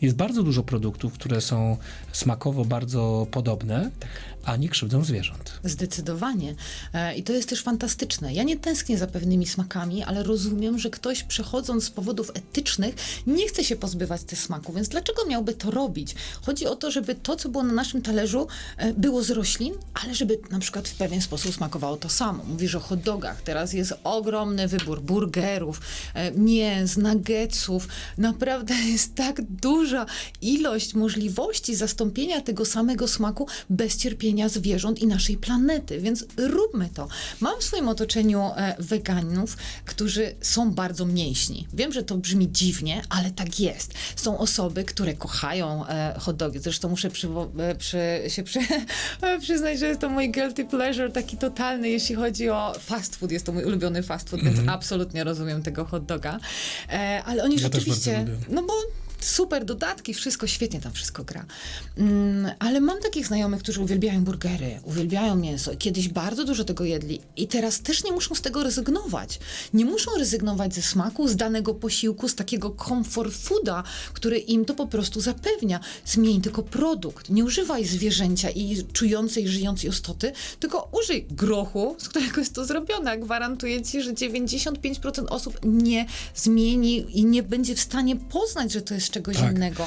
Jest bardzo dużo produktów, które są smakowo bardzo podobne, a nie krzywdzą zwierząt. Zdecydowanie. E, I to jest też fantastyczne. Ja nie tęsknię za pewnymi smakami, ale rozumiem, że ktoś przechodząc z powodów etycznych nie chce się pozbywać tych smaków, więc dlaczego miałby to robić? Chodzi o to, żeby to, co było na naszym talerzu, e, było z roślin, ale żeby na przykład w pewien sposób smakowało to samo. Mówisz o hot dogach. Teraz jest ogromny wybór burgerów, e, mięs, nuggetsów. Naprawdę jest tak duża ilość możliwości zastąpienia tego samego smaku bez cierpienia zwierząt i naszej planety, więc róbmy to. Mam w swoim otoczeniu e, weganów, którzy są bardzo mięśni. Wiem, że to brzmi dziwnie, ale tak jest. Są osoby, które kochają e, hot dogi. Zresztą muszę przywo- e, przy, się przy, przyznać, że jest to mój guilty pleasure, taki totalny, jeśli chodzi o fast food. Jest to mój ulubiony fast food, więc absolutnie rozumiem tego hot doga. E, ale oni Ja rzeczywiście... No bo super dodatki, wszystko świetnie tam wszystko gra. Mm, ale mam takich znajomych, którzy uwielbiają burgery, uwielbiają mięso. i Kiedyś bardzo dużo tego jedli i teraz też nie muszą z tego rezygnować. Nie muszą rezygnować ze smaku, z danego posiłku, z takiego comfort fooda, który im to po prostu zapewnia. Zmień tylko produkt. Nie używaj zwierzęcia i czującej, żyjącej istoty, tylko użyj grochu, z którego jest to zrobione. Gwarantuję ci, że 95% osób nie zmieni i nie będzie w stanie poznać, że to jest czegoś Tak. innego.